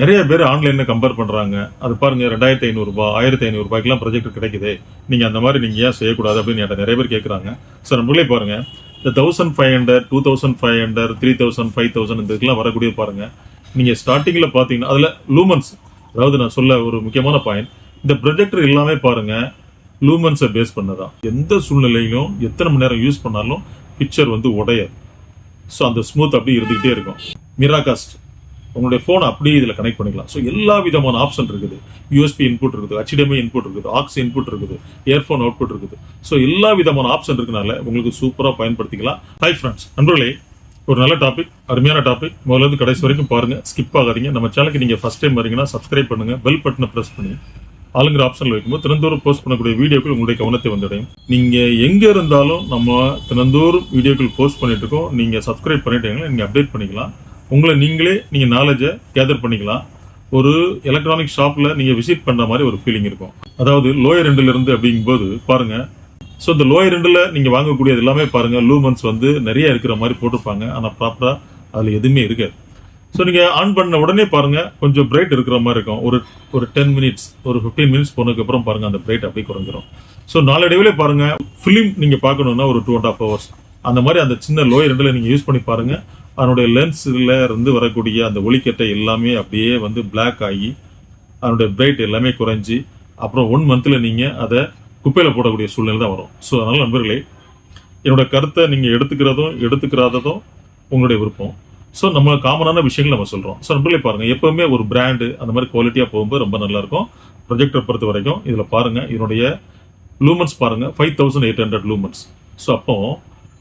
நிறைய பேர் ஆன்லைனில் கம்பேர் பண்ணுறாங்க அது பாருங்க ரெண்டாயிரத்தி ஐநூறுரூபா ஆயிரத்தி ஐநூறுரூபாய்க்கெலாம் ப்ரொஜெக்ட் கிடைக்குது. நீங்கள் அந்த மாதிரி நீங்கள் ஏன் செய்யக்கூடாது அப்படின்னு என்கிட்ட நிறைய பேர் கேட்குறாங்க சார் நம்மளே பாருங்க. இந்த thousand five hundred two thousand five hundred three thousand five thousand இந்த வரக்கூடிய பாருங்கள் நீங்கள் ஸ்டார்டிங்கில் பார்த்தீங்கன்னா அதில் லூமன்ஸ் அதாவது நான் சொல்ல ஒரு முக்கியமான பாயிண்ட் இந்த ப்ரொஜெக்டர் எல்லாமே பாருங்கள் லூமன்ஸை பேஸ் பண்ணதான். எந்த சூழ்நிலையிலும் எத்தனை மணி நேரம் யூஸ் பண்ணாலும் பிக்சர் வந்து உடையாது. ஸோ அந்த ஸ்மூத் அப்படியே இருந்துக்கிட்டே இருக்கும். மிராகாஸ்ட் உங்களுடைய ஃபோன் அப்படியே இதில் கனெக்ட் பண்ணிக்கலாம். ஸோ எல்லா விதமான ஆப்ஷன் இருக்குது. யூஎஸ்பி இன்புட் இருக்குது ஹச்டிஎம்ஐ இன்புட் இருக்குது ஆக்ஸ் இன்புட் இருக்குது இயர்ஃபோன் அவுட்புட் இருக்குது. ஸோ எல்லா விதமான ஆப்ஷன் இருக்கனால உங்களுக்கு சூப்பராக பயன்படுத்திக்கலாம். ஹை ஃப்ரெண்ட்ஸ் நண்பர்களே ஒரு நல்ல டாபிக் அருமையான டாபிக் முதல்ல இருந்து கடைசி வரைக்கும் பாருங்க ஸ்கிப் ஆகாதீங்க. நம்ம சேனலுக்கு நீங்கள் ஃபஸ்ட் டைம் வரீங்கன்னா சப்ஸ்கிரைப் பண்ணுங்க பெல் பட்டனை ப்ரெஸ் பண்ணி ஆளுங்கிற ஆப்ஷனில் வைக்கும்போது தினந்தோறும் போஸ்ட் பண்ணக்கூடிய வீடியோக்கள் உங்களுடைய கவனத்தை வந்தடையும். நீங்கள் எங்கே இருந்தாலும் நம்ம தினந்தோறும் வீடியோக்கள் போஸ்ட் பண்ணிட்டு இருக்கோம். நீங்கள் சப்ஸ்கிரைப் பண்ணிட்டீங்கன்னா நீங்கள் அப்டேட் பண்ணிக்கலாம். உங்களை நீங்களே நீங்கள் நாலேஜை கேதர் பண்ணிக்கலாம். ஒரு எலக்ட்ரானிக் ஷாப்பில் நீங்கள் விசிட் பண்ணுற மாதிரி ஒரு ஃபீலிங் இருக்கும். அதாவது லோயர் ரெண்டுலேருந்து அப்படிங்கும்போது பாருங்கள் ஸோ இந்த லோயர் ரெண்டில் நீங்கள் வாங்கக்கூடியது எல்லாமே பாருங்கள் லூமன்ஸ் வந்து நிறைய இருக்கிற மாதிரி போட்டிருப்பாங்க. ஆனால் ப்ராப்பராக அதில் எதுவுமே இருக்காது. ஸோ நீங்கள் ஆன் பண்ண உடனே பாருங்கள் கொஞ்சம் பிரைட் இருக்கிற மாதிரி இருக்கும். ஒரு ஒரு டென் மினிட்ஸ் ஒரு ஃபிஃப்டீன் மினிட்ஸ் போனதுக்கப்புறம் பாருங்கள் அந்த பிரைட் அப்படியே குறைஞ்சிரும். ஸோ நாளடைவில் பாருங்கள் ஃபிலிம் நீங்கள் பார்க்கணுன்னா ஒரு டூ அண்ட் ஹாஃப் ஹவர்ஸ் அந்த மாதிரி அந்த சின்ன லோயர் ரெண்டில் நீங்கள் யூஸ் பண்ணி பாருங்கள் அதனுடைய லென்ஸில் இருந்து வரக்கூடிய அந்த ஒளிக்கட்டை எல்லாமே அப்படியே வந்து பிளாக் ஆகி அதனுடைய பிரைட் எல்லாமே குறைஞ்சி அப்புறம் ஒன் மந்த்தில் நீங்கள் அதை குப்பையில் போடக்கூடிய சூழ்நிலை தான் வரும். ஸோ அதனால் நண்பர்களே என்னோட கருத்தை நீங்கள் எடுத்துக்கிறதும் எடுத்துக்கிறாததும் உங்களுடைய விருப்பம். ஸோ நம்ம காமனான விஷயங்கள் நம்ம சொல்கிறோம் ஸோ நண்பர்களே பாருங்கள் எப்போவுமே ஒரு பிராண்டு அந்த மாதிரி குவாலிட்டியாக போகும்போது ரொம்ப நல்லாயிருக்கும் ப்ரொஜெக்டர் பொறுத்த வரைக்கும் இதில் பாருங்கள் இதனுடைய லூமன்ஸ் பாருங்கள் five thousand eight hundred lumens so அப்போது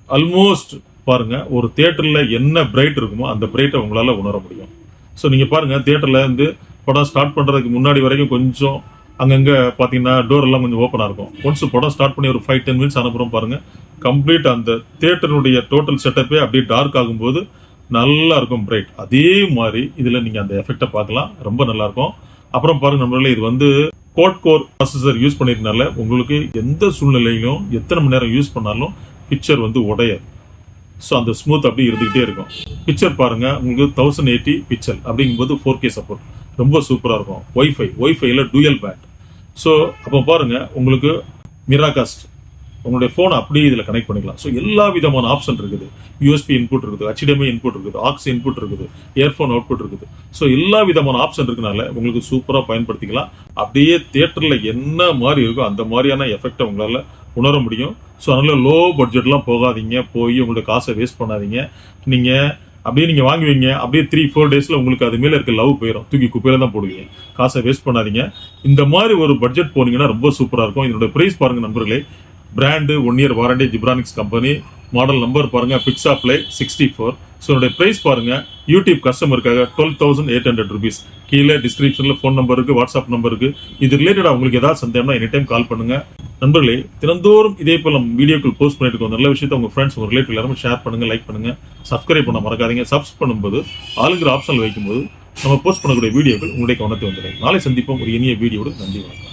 ஆல்மோஸ்ட் பாருங்கள் ஒரு தியேட்டரில் என்ன பிரைட் இருக்குமோ அந்த பிரைட்டை உங்களால் உணர முடியும். ஸோ நீங்கள் பாருங்க தேட்டரில் இருந்து படம் ஸ்டார்ட் பண்ணுறதுக்கு முன்னாடி வரைக்கும் கொஞ்சம் அங்கங்கே பார்த்தீங்கன்னா டோர் எல்லாம் கொஞ்சம் ஓப்பனாக இருக்கும். ஒன்ஸ் படம் ஸ்டார்ட் பண்ணி ஒரு ஃபைவ் டென் மினிட்ஸ் அனுப்புகிறோம் பாருங்கள் கம்ப்ளீட் அந்த தேட்டருடைய டோட்டல் செட்டப்பே அப்படியே டார்க் ஆகும்போது நல்லா இருக்கும் பிரைட் அதே மாதிரி இதில் நீங்கள் அந்த எஃபெக்டை பார்க்கலாம் ரொம்ப நல்லாயிருக்கும் அப்புறம் பாருங்கள் நம்மளால இது வந்து கோட் கோர் ப்ராசஸர் யூஸ் பண்ணியிருந்தனால உங்களுக்கு எந்த சூழ்நிலையிலும் எத்தனை மணி நேரம் யூஸ் பண்ணாலும் பிக்சர் வந்து உடையாது. ஸோ அந்த ஸ்மூத் அப்படியே இருந்துகிட்டே இருக்கும். பிக்சர் பாருங்க உங்களுக்கு தௌசண்ட் எயிட்டி பிக்சல் அப்படிங்கும்போது ஃபோர் கே சப்போர்ட் ரொம்ப சூப்பராக இருக்கும். ஒய்ஃபை ஒய்ஃபைல டூயல் பேட் ஸோ அப்போ பாருங்க உங்களுக்கு மிராகாஸ்ட் உங்களுடைய ஃபோன் அப்படியே இதில் கனெக்ட் பண்ணிக்கலாம். ஸோ எல்லா விதமான ஆப்ஷன் இருக்குது. யூஎஸ்பி இன்புட் இருக்குது HDMI இன்புட் இருக்குது ஆக்ஸ் இன்புட் இருக்குது இயர்ஃபோன் அவுட்புட் இருக்குது. ஸோ எல்லா விதமான ஆப்ஷன் இருக்கனால உங்களுக்கு சூப்பராக பயன்படுத்திக்கலாம். அப்படியே தியேட்டரில் என்ன மாதிரி இருக்கோ அந்த மாதிரியான எஃபெக்டை உங்களால் உணர முடியும். ஸோ அதனால் லோ பட்ஜெட்லாம் போகாதீங்க. போய் உங்களோட காசை வேஸ்ட் பண்ணாதீங்க. நீங்கள் அப்படியே நீங்கள் வாங்குவீங்க. அப்படியே த்ரீ ஃபோர் டேஸில் உங்களுக்கு அது மேலே இருக்க லவ் போயிடும் தூக்கி குப்பையில தான் போடுவீங்க. காசை வேஸ்ட் பண்ணாதீங்க. இந்த மாதிரி ஒரு பட்ஜெட் போனீங்கன்னா ரொம்ப சூப்பராக இருக்கும். இதனுடைய ப்ரைஸ் பாருங்கள் நண்பர்களே. Brand one year warranty Zebronics company model number பாருங்கள் Pixa play sixty four so என்னுடைய ப்ரைஸ் பாருங்க. YouTube கஸ்டமருக்காக twelve thousand eight hundred rupees கீழே டிஸ்கிரிப்ஷனில் ஃபோன் நம்பர் இருக்கு வாட்ஸ்அப் நம்பர் இருக்கு. இது ரிலேட்டடாக உங்களுக்கு ஏதாவது சந்தேகம்னா எனி டைம் கால் பண்ணுங்க. நண்பர்களே தினந்தோறும் இதே போல் நம்ம வீடியோக்கள் போஸ்ட் பண்ணிட்டு இருக்கோம் நல்ல விஷயத்தை உங்கள் ஃப்ரெண்ட்ஸ் உங்கள் ரிலேட்டிவ் எல்லாரும் ஷேர் பண்ணுங்க லைக் பண்ணுங்க. சப்ஸ்கிரைப் பண்ண மறக்காதீங்க. சப்ஸ் பண்ணும்போது ஆளுங்கிற ஆப்ஷனில் வைக்கும்போது நம்ம போஸ்ட் பண்ணக்கூடிய வீடியோக்கள் உங்களுடைய கவனத்தை வந்துடும். நாளை சந்திப்போம். ஒரு இனிய வீடியோடு நன்றி வணக்கம்.